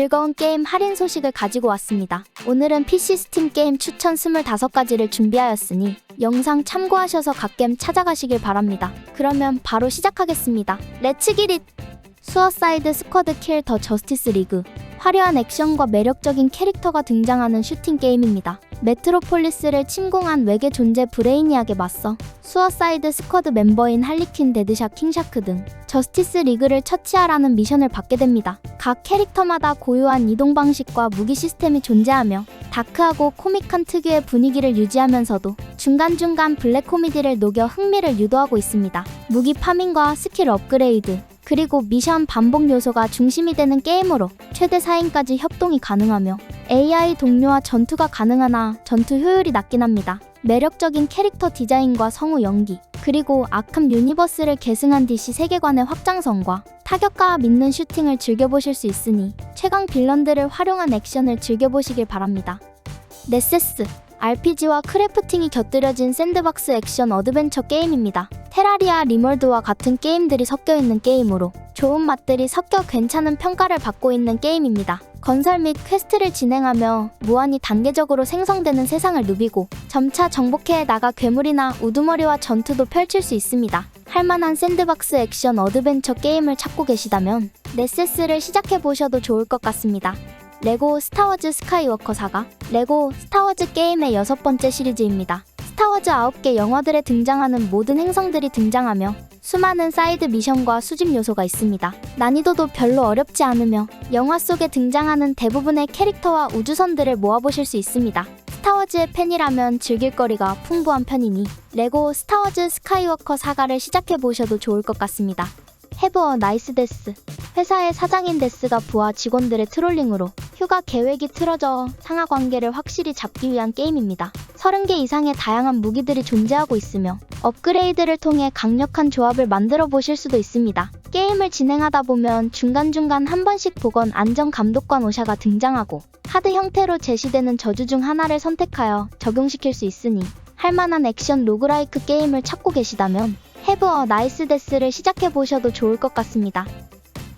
즐거운 게임 할인 소식을 가지고 왔습니다. 오늘은 PC 스팀 게임 추천 25가지를 준비하였으니 영상 참고하셔서 각 게임 찾아가시길 바랍니다. 그러면 바로 시작하겠습니다. 렛츠 기릿! 수어사이드 스쿼드 킬 더 저스티스 리그 화려한 액션과 매력적인 캐릭터가 등장하는 슈팅 게임입니다. 메트로폴리스를 침공한 외계 존재 브레이니악에 맞서 수어사이드 스쿼드 멤버인 할리퀸, 데드샷, 킹샤크 등 저스티스 리그를 처치하라는 미션을 받게 됩니다. 각 캐릭터마다 고유한 이동 방식과 무기 시스템이 존재하며 다크하고 코믹한 특유의 분위기를 유지하면서도 중간중간 블랙 코미디를 녹여 흥미를 유도하고 있습니다. 무기 파밍과 스킬 업그레이드, 그리고 미션 반복 요소가 중심이 되는 게임으로 최대 4인까지 협동이 가능하며 AI 동료와 전투가 가능하나 전투 효율이 낮긴 합니다. 매력적인 캐릭터 디자인과 성우 연기, 그리고 아캄 유니버스를 계승한 DC 세계관의 확장성과 타격과 믿는 슈팅을 즐겨보실 수 있으니 최강 빌런들을 활용한 액션을 즐겨보시길 바랍니다. 네세스 RPG와 크래프팅이 곁들여진 샌드박스 액션 어드벤처 게임입니다. 테라리아 리멀드와 같은 게임들이 섞여 있는 게임으로 좋은 맛들이 섞여 괜찮은 평가를 받고 있는 게임입니다. 건설 및 퀘스트를 진행하며 무한히 단계적으로 생성되는 세상을 누비고 점차 정복해 나가 괴물이나 우두머리와 전투도 펼칠 수 있습니다. 할만한 샌드박스 액션 어드벤처 게임을 찾고 계시다면 네세스를 시작해 보셔도 좋을 것 같습니다. 레고 스타워즈 스카이워커 사가 레고 스타워즈 게임의 여섯 번째 시리즈입니다. 스타워즈 9개 영화들에 등장하는 모든 행성들이 등장하며 수많은 사이드 미션과 수집 요소가 있습니다. 난이도도 별로 어렵지 않으며 영화 속에 등장하는 대부분의 캐릭터와 우주선들을 모아보실 수 있습니다. 스타워즈의 팬이라면 즐길 거리가 풍부한 편이니 레고 스타워즈 스카이워커 사가를 시작해 보셔도 좋을 것 같습니다. 해버 나이스 데스 회사의 사장인 데스가 부하 직원들의 트롤링으로 휴가 계획이 틀어져 상하 관계를 확실히 잡기 위한 게임입니다. 30개 이상의 다양한 무기들이 존재하고 있으며 업그레이드를 통해 강력한 조합을 만들어 보실 수도 있습니다. 게임을 진행하다 보면 중간중간 한 번씩 보건 안전 감독관 오샤가 등장하고 하드 형태로 제시되는 저주 중 하나를 선택하여 적용시킬 수 있으니 할 만한 액션 로그라이크 게임을 찾고 계시다면 해브 어 나이스 데스를 시작해 보셔도 좋을 것 같습니다.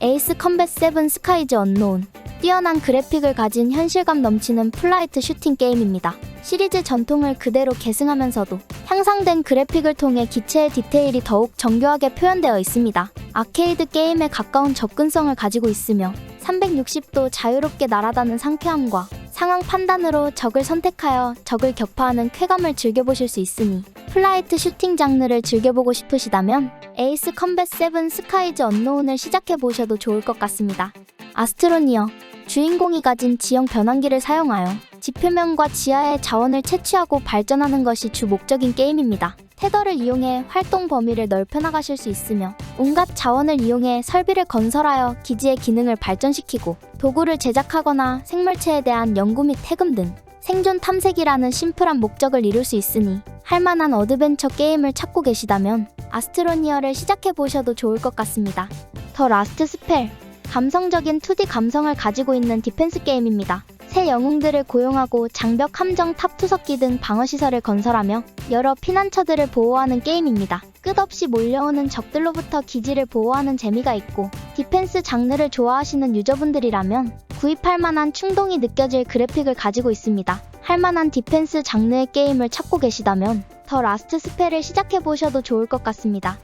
에이스 컴뱃 7 스카이즈 언노운 뛰어난 그래픽을 가진 현실감 넘치는 플라이트 슈팅 게임입니다. 시리즈 전통을 그대로 계승하면서도 향상된 그래픽을 통해 기체의 디테일이 더욱 정교하게 표현되어 있습니다. 아케이드 게임에 가까운 접근성을 가지고 있으며 360도 자유롭게 날아다는 상쾌함과 상황 판단으로 적을 선택하여 적을 격파하는 쾌감을 즐겨보실 수 있으니 플라이트 슈팅 장르를 즐겨보고 싶으시다면 에이스 컴뱃 7 스카이즈 언노운을 시작해 보셔도 좋을 것 같습니다. 아스트로니어 주인공이 가진 지형 변환기를 사용하여 지표면과 지하의 자원을 채취하고 발전하는 것이 주 목적인 게임입니다. 테더를 이용해 활동 범위를 넓혀 나가실 수 있으며 온갖 자원을 이용해 설비를 건설하여 기지의 기능을 발전시키고 도구를 제작하거나 생물체에 대한 연구 및 해금 등 생존 탐색이라는 심플한 목적을 이룰 수 있으니 할만한 어드벤처 게임을 찾고 계시다면 아스트로니어를 시작해 보셔도 좋을 것 같습니다. 더 라스트 스펠 감성적인 2D 감성을 가지고 있는 디펜스 게임입니다. 새 영웅들을 고용하고 장벽 함정 탑 투석기 등 방어 시설을 건설하며 여러 피난처들을 보호하는 게임입니다. 끝없이 몰려오는 적들로부터 기지를 보호하는 재미가 있고 디펜스 장르를 좋아하시는 유저분들이라면 구입할 만한 충동이 느껴질 그래픽을 가지고 있습니다. 할 만한 디펜스 장르의 게임을 찾고 계시다면 더 라스트 스펠을 시작해 보셔도 좋을 것 같습니다.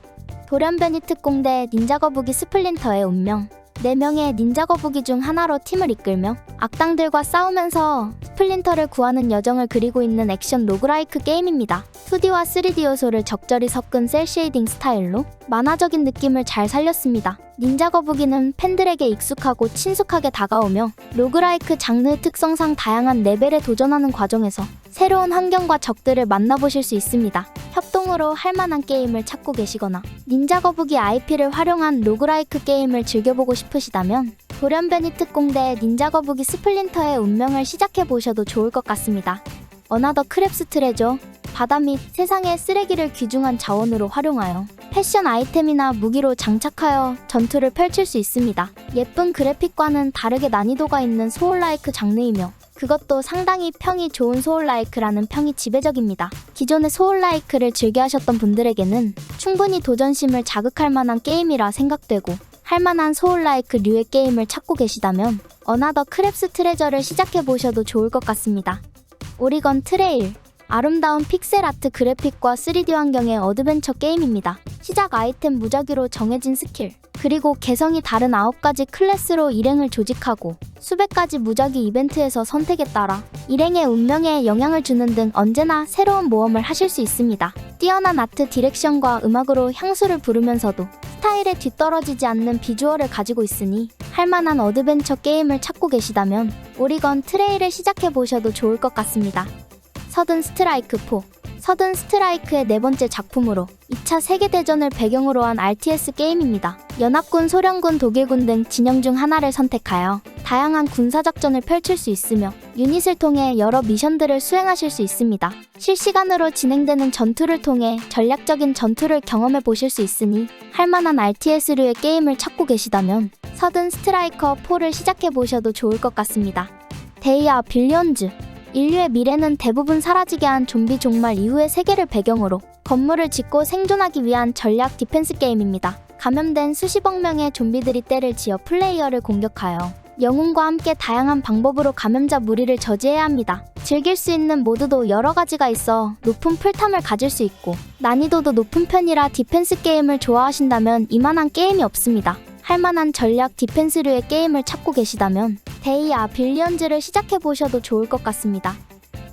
돌연 변이 특공대 닌자 거북이 스플린터의 운명 4명의 닌자 거북이 중 하나로 팀을 이끌며 악당들과 싸우면서 스플린터를 구하는 여정을 그리고 있는 액션 로그라이크 게임입니다. 2D와 3D 요소를 적절히 섞은 셀 쉐이딩 스타일로 만화적인 느낌을 잘 살렸습니다. 닌자 거북이는 팬들에게 익숙하고 친숙하게 다가오며 로그라이크 장르 특성상 다양한 레벨에 도전하는 과정에서 새로운 환경과 적들을 만나보실 수 있습니다. 협동으로 할 만한 게임을 찾고 계시거나 닌자 거북이 IP를 활용한 로그라이크 게임을 즐겨보고 싶으시다면 돌연변이 특공대 닌자 거북이 스플린터의 운명을 시작해 보셔도 좋을 것 같습니다. 어나더 크랩스 트레저 바다 및 세상의 쓰레기를 귀중한 자원으로 활용하여 패션 아이템이나 무기로 장착하여 전투를 펼칠 수 있습니다. 예쁜 그래픽과는 다르게 난이도가 있는 소울라이크 장르이며 그것도 상당히 평이 좋은 소울라이크라는 평이 지배적입니다. 기존의 소울라이크를 즐겨 하셨던 분들에게는 충분히 도전심을 자극할 만한 게임이라 생각되고 할 만한 소울라이크 류의 게임을 찾고 계시다면 어나더 크랩스 트레저를 시작해 보셔도 좋을 것 같습니다. 오리건 트레일 아름다운 픽셀 아트 그래픽과 3D 환경의 어드벤처 게임입니다. 시작 아이템 무작위로 정해진 스킬, 그리고 개성이 다른 9가지 클래스로 일행을 조직하고 수백 가지 무작위 이벤트에서 선택에 따라 일행의 운명에 영향을 주는 등 언제나 새로운 모험을 하실 수 있습니다. 뛰어난 아트 디렉션과 음악으로 향수를 부르면서도 스타일에 뒤떨어지지 않는 비주얼을 가지고 있으니 할만한 어드벤처 게임을 찾고 계시다면 오리건 트레일을 시작해 보셔도 좋을 것 같습니다. 서든 스트라이크 4 서든 스트라이크의 네 번째 작품으로 2차 세계대전을 배경으로 한 RTS 게임입니다. 연합군, 소련군, 독일군 등 진영 중 하나를 선택하여 다양한 군사작전을 펼칠 수 있으며 유닛을 통해 여러 미션들을 수행하실 수 있습니다. 실시간으로 진행되는 전투를 통해 전략적인 전투를 경험해 보실 수 있으니 할만한 RTS류의 게임을 찾고 계시다면 서든 스트라이커 4를 시작해 보셔도 좋을 것 같습니다. 데이아 빌리언즈 인류의 미래는 대부분 사라지게 한 좀비 종말 이후의 세계를 배경으로 건물을 짓고 생존하기 위한 전략 디펜스 게임입니다. 감염된 수십억 명의 좀비들이 때를 지어 플레이어를 공격하여 영웅과 함께 다양한 방법으로 감염자 무리를 저지해야 합니다. 즐길 수 있는 모드도 여러 가지가 있어 높은 풀탐을 가질 수 있고 난이도도 높은 편이라 디펜스 게임을 좋아하신다면 이만한 게임이 없습니다. 할만한 전략 디펜스류의 게임을 찾고 계시다면 데이아 빌리언즈를 시작해 보셔도 좋을 것 같습니다.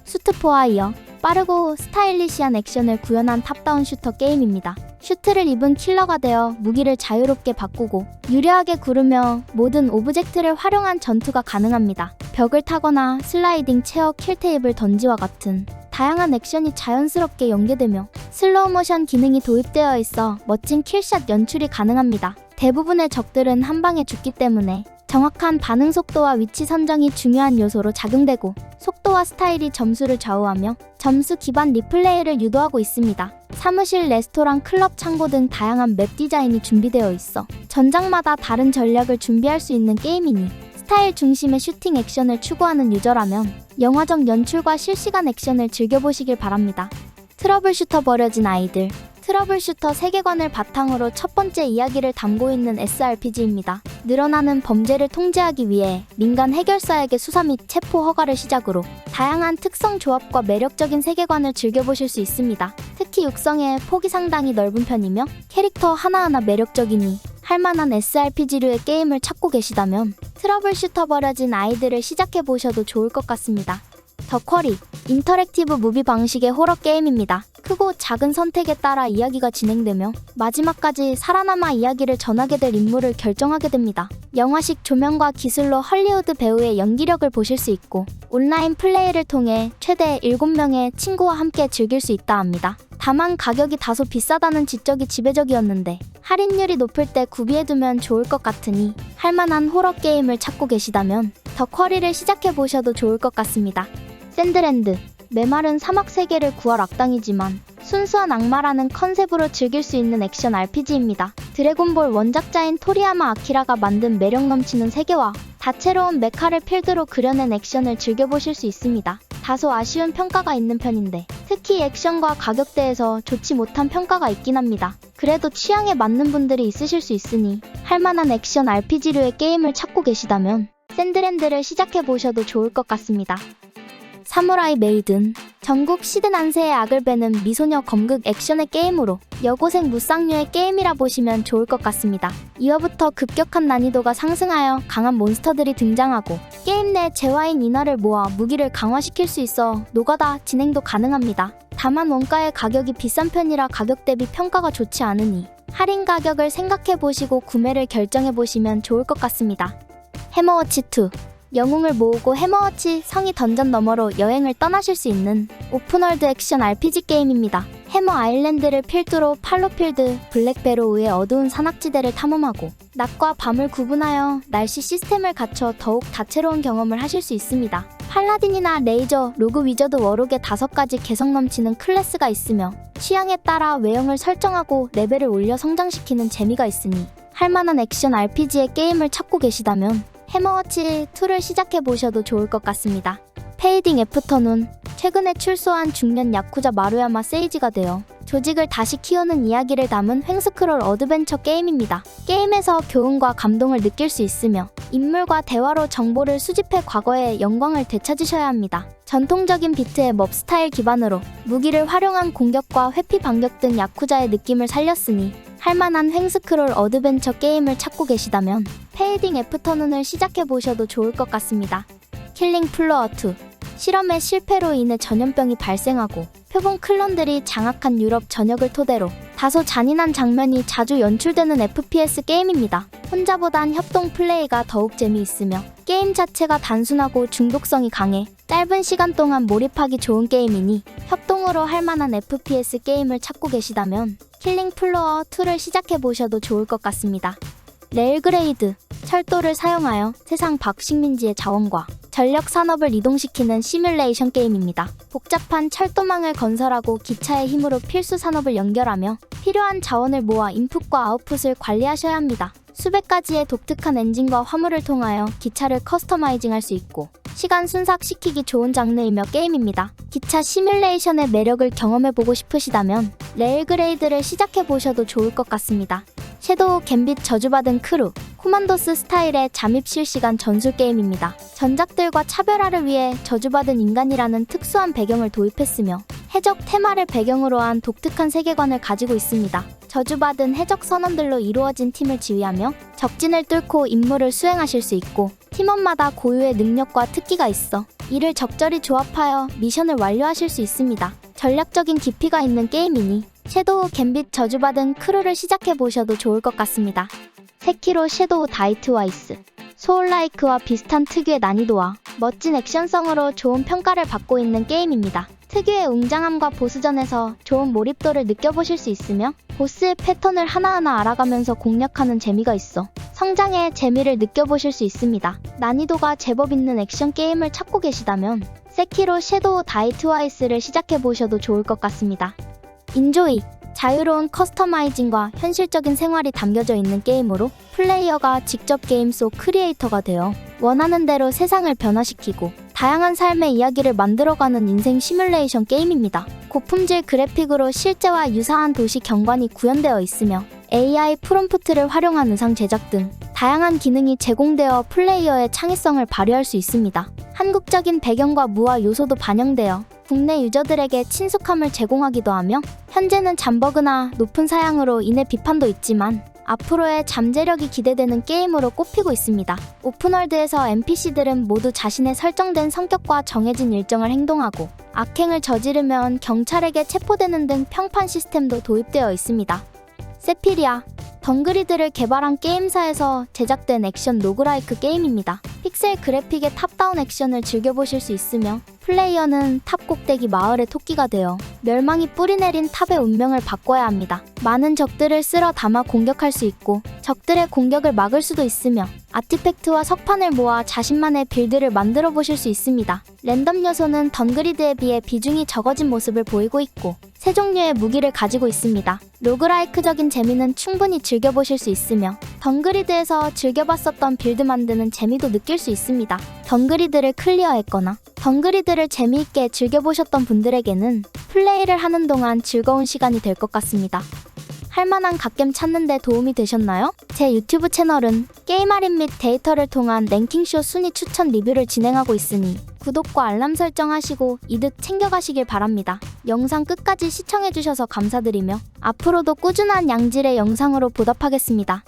수트포와 이어 빠르고 스타일리시한 액션을 구현한 탑다운 슈터 게임입니다. 슈트를 입은 킬러가 되어 무기를 자유롭게 바꾸고 유려하게 구르며 모든 오브젝트를 활용한 전투가 가능합니다. 벽을 타거나 슬라이딩 체어 킬테이블 던지와 같은 다양한 액션이 자연스럽게 연계되며 슬로우 모션 기능이 도입되어 있어 멋진 킬샷 연출이 가능합니다. 대부분의 적들은 한 방에 죽기 때문에 정확한 반응 속도와 위치 선정이 중요한 요소로 작용되고 속도와 스타일이 점수를 좌우하며 점수 기반 리플레이를 유도하고 있습니다. 사무실, 레스토랑, 클럽, 창고 등 다양한 맵 디자인이 준비되어 있어 전장마다 다른 전략을 준비할 수 있는 게임이니 스타일 중심의 슈팅 액션을 추구하는 유저라면 영화적 연출과 실시간 액션을 즐겨보시길 바랍니다. 트러블 슈터 버려진 아이들 트러블 슈터 세계관을 바탕으로 첫 번째 이야기를 담고 있는 SRPG입니다. 늘어나는 범죄를 통제하기 위해 민간 해결사에게 수사 및 체포 허가를 시작으로 다양한 특성 조합과 매력적인 세계관을 즐겨보실 수 있습니다. 특히 육성의 폭이 상당히 넓은 편이며 캐릭터 하나하나 매력적이니 할만한 SRPG류의 게임을 찾고 계시다면 트러블 슈터 버려진 아이들을 시작해 보셔도 좋을 것 같습니다. 더 쿼리 인터랙티브 무비 방식의 호러 게임입니다. 크고 작은 선택에 따라 이야기가 진행되며 마지막까지 살아남아 이야기를 전하게 될 인물을 결정하게 됩니다. 영화식 조명과 기술로 헐리우드 배우의 연기력을 보실 수 있고 온라인 플레이를 통해 최대 7명의 친구와 함께 즐길 수 있다 합니다. 다만 가격이 다소 비싸다는 지적이 지배적이었는데 할인율이 높을 때 구비해두면 좋을 것 같으니 할만한 호러 게임을 찾고 계시다면 더 쿼리를 시작해 보셔도 좋을 것 같습니다. 샌드랜드 메마른 사막 세계를 구할 악당이지만 순수한 악마라는 컨셉으로 즐길 수 있는 액션 RPG입니다. 드래곤볼 원작자인 토리야마 아키라가 만든 매력 넘치는 세계와 다채로운 메카를 필드로 그려낸 액션을 즐겨보실 수 있습니다. 다소 아쉬운 평가가 있는 편인데 특히 액션과 가격대에서 좋지 못한 평가가 있긴 합니다. 그래도 취향에 맞는 분들이 있으실 수 있으니 할만한 액션 RPG류의 게임을 찾고 계시다면 샌드랜드를 시작해 보셔도 좋을 것 같습니다. 사무라이 메이든 전국 시드난세의 악을 베는 미소녀 검극 액션의 게임으로 여고생 무쌍류의 게임이라 보시면 좋을 것 같습니다. 2화부터 급격한 난이도가 상승하여 강한 몬스터들이 등장하고 게임 내 재화인 인화를 모아 무기를 강화시킬 수 있어 노가다 진행도 가능합니다. 다만 원가의 가격이 비싼 편이라 가격 대비 평가가 좋지 않으니 할인 가격을 생각해 보시고 구매를 결정해 보시면 좋을 것 같습니다. 해머워치 2 영웅을 모으고 해머워치 성이 던전 너머로 여행을 떠나실 수 있는 오픈월드 액션 RPG 게임입니다. 해머 아일랜드를 필두로 팔로필드, 블랙베로우의 어두운 산악지대를 탐험하고 낮과 밤을 구분하여 날씨 시스템을 갖춰 더욱 다채로운 경험을 하실 수 있습니다. 팔라딘이나 레이저, 로그 위저드 워록의 다섯 가지 개성 넘치는 클래스가 있으며 취향에 따라 외형을 설정하고 레벨을 올려 성장시키는 재미가 있으니 할 만한 액션 RPG의 게임을 찾고 계시다면 해머워치 2를 시작해 보셔도 좋을 것 같습니다. 페이딩 애프터눈 최근에 출소한 중년 야쿠자 마루야마 세이지가 되어 조직을 다시 키우는 이야기를 담은 횡스크롤 어드벤처 게임입니다. 게임에서 교훈과 감동을 느낄 수 있으며 인물과 대화로 정보를 수집해 과거의 영광을 되찾으셔야 합니다. 전통적인 비트의 몹 스타일 기반으로 무기를 활용한 공격과 회피 반격 등 야쿠자의 느낌을 살렸으니 할만한 횡스크롤 어드벤처 게임을 찾고 계시다면 페이딩 애프터눈을 시작해 보셔도 좋을 것 같습니다. 킬링 플로어 2 실험의 실패로 인해 전염병이 발생하고 표본 클론들이 장악한 유럽 전역을 토대로 다소 잔인한 장면이 자주 연출되는 FPS 게임입니다. 혼자보단 협동 플레이가 더욱 재미있으며 게임 자체가 단순하고 중독성이 강해 짧은 시간 동안 몰입하기 좋은 게임이니 협동으로 할 만한 FPS 게임을 찾고 계시다면 킬링 플로어 2를 시작해 보셔도 좋을 것 같습니다. 레일그레이드 철도를 사용하여 세상 박식민지의 자원과 전력 산업을 이동시키는 시뮬레이션 게임입니다. 복잡한 철도망을 건설하고 기차의 힘으로 필수 산업을 연결하며 필요한 자원을 모아 인풋과 아웃풋을 관리하셔야 합니다. 수백 가지의 독특한 엔진과 화물을 통하여 기차를 커스터마이징할 수 있고 시간 순삭시키기 좋은 장르이며 게임입니다. 기차 시뮬레이션의 매력을 경험해보고 싶으시다면 레일그레이드를 시작해보셔도 좋을 것 같습니다. 섀도우 갬빗 저주받은 크루 코만도스 스타일의 잠입 실시간 전술 게임입니다. 전작들과 차별화를 위해 저주받은 인간이라는 특수한 배경을 도입했으며 해적 테마를 배경으로 한 독특한 세계관을 가지고 있습니다. 저주받은 해적 선원들로 이루어진 팀을 지휘하며 적진을 뚫고 임무를 수행하실 수 있고 팀원마다 고유의 능력과 특기가 있어 이를 적절히 조합하여 미션을 완료하실 수 있습니다. 전략적인 깊이가 있는 게임이니 섀도우 갬빗 저주받은 크루를 시작해 보셔도 좋을 것 같습니다. 세키로 섀도우 다이트와이스 소울라이크와 비슷한 특유의 난이도와 멋진 액션성으로 좋은 평가를 받고 있는 게임입니다. 특유의 웅장함과 보스전에서 좋은 몰입도를 느껴보실 수 있으며 보스의 패턴을 하나하나 알아가면서 공략하는 재미가 있어 성장의 재미를 느껴보실 수 있습니다. 난이도가 제법 있는 액션 게임을 찾고 계시다면 세키로 섀도우 다이 트와이스를 시작해보셔도 좋을 것 같습니다. 인조이 자유로운 커스터마이징과 현실적인 생활이 담겨져 있는 게임으로 플레이어가 직접 게임 속 크리에이터가 되어 원하는 대로 세상을 변화시키고 다양한 삶의 이야기를 만들어가는 인생 시뮬레이션 게임입니다. 고품질 그래픽으로 실제와 유사한 도시 경관이 구현되어 있으며 AI 프롬프트를 활용한 의상 제작 등 다양한 기능이 제공되어 플레이어의 창의성을 발휘할 수 있습니다. 한국적인 배경과 무화 요소도 반영되어 국내 유저들에게 친숙함을 제공하기도 하며 현재는 잠버그나 높은 사양으로 인해 비판도 있지만 앞으로의 잠재력이 기대되는 게임으로 꼽히고 있습니다. 오픈월드에서 NPC들은 모두 자신의 설정된 성격과 정해진 일정을 행동하고 악행을 저지르면 경찰에게 체포되는 등 평판 시스템도 도입되어 있습니다. 세피리아 덩그리드를 개발한 게임사에서 제작된 액션 로그라이크 게임입니다. 픽셀 그래픽의 탑다운 액션을 즐겨보실 수 있으며 플레이어는 탑 꼭대기 마을의 토끼가 되어 멸망이 뿌리내린 탑의 운명을 바꿔야 합니다. 많은 적들을 쓸어 담아 공격할 수 있고 적들의 공격을 막을 수도 있으며 아티팩트와 석판을 모아 자신만의 빌드를 만들어 보실 수 있습니다. 랜덤 요소는 던그리드에 비해 비중이 적어진 모습을 보이고 있고 세 종류의 무기를 가지고 있습니다. 로그라이크적인 재미는 충분히 즐겨보실 수 있으며 덩그리드에서 즐겨봤었던 빌드 만드는 재미도 느낄 수 있습니다. 덩그리드를 클리어했거나 덩그리드를 재미있게 즐겨보셨던 분들에게는 플레이를 하는 동안 즐거운 시간이 될 것 같습니다. 할만한 갓겜 찾는데 도움이 되셨나요? 제 유튜브 채널은 게임 할인 및 데이터를 통한 랭킹쇼 순위 추천 리뷰를 진행하고 있으니 구독과 알람 설정 하시고 이득 챙겨가시길 바랍니다. 영상 끝까지 시청해주셔서 감사드리며 앞으로도 꾸준한 양질의 영상으로 보답하겠습니다.